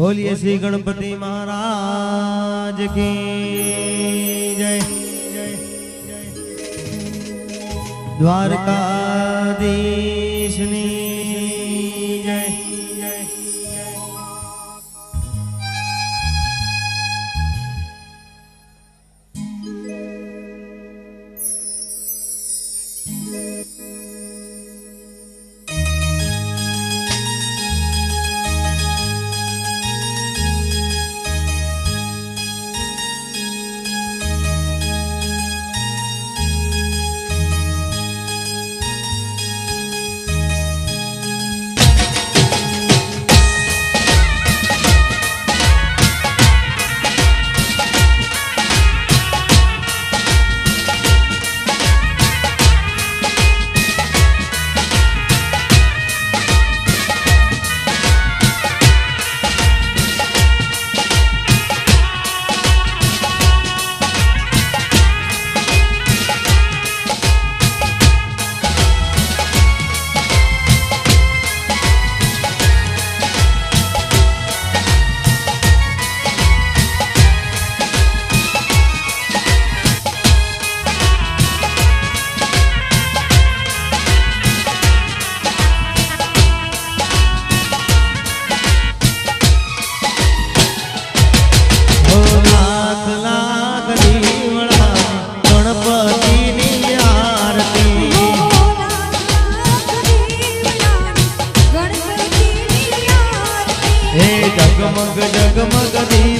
બોલીએ શ્રી ગણપતિ મહારાજ કી જય. દ્વારકાધીશની જગમગ જગમગ દીવ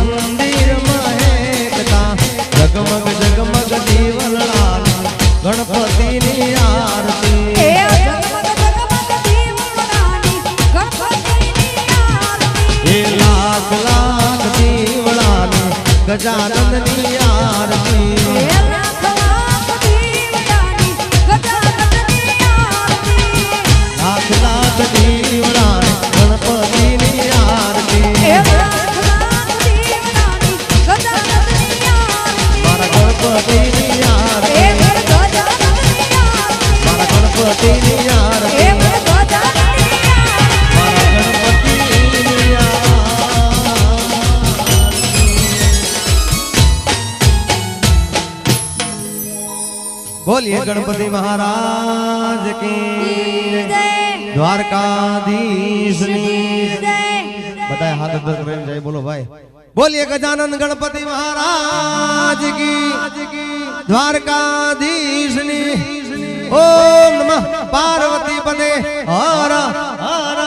મંદિરમાં હેકતા જગમગ જગમગ દીવલાના ગણપતિની આરતી એ લાખ લાખ દીવલાની ગજાનંદની આરતી બોલીએ ગણપતિ મહારાજ કી બધાય હાથ બોલો ભાઈ. બોલીએ ગજાનંદ ગણપતિ મહારાજ કી ઓમ નમઃ. પાર્વતી પદે હર હર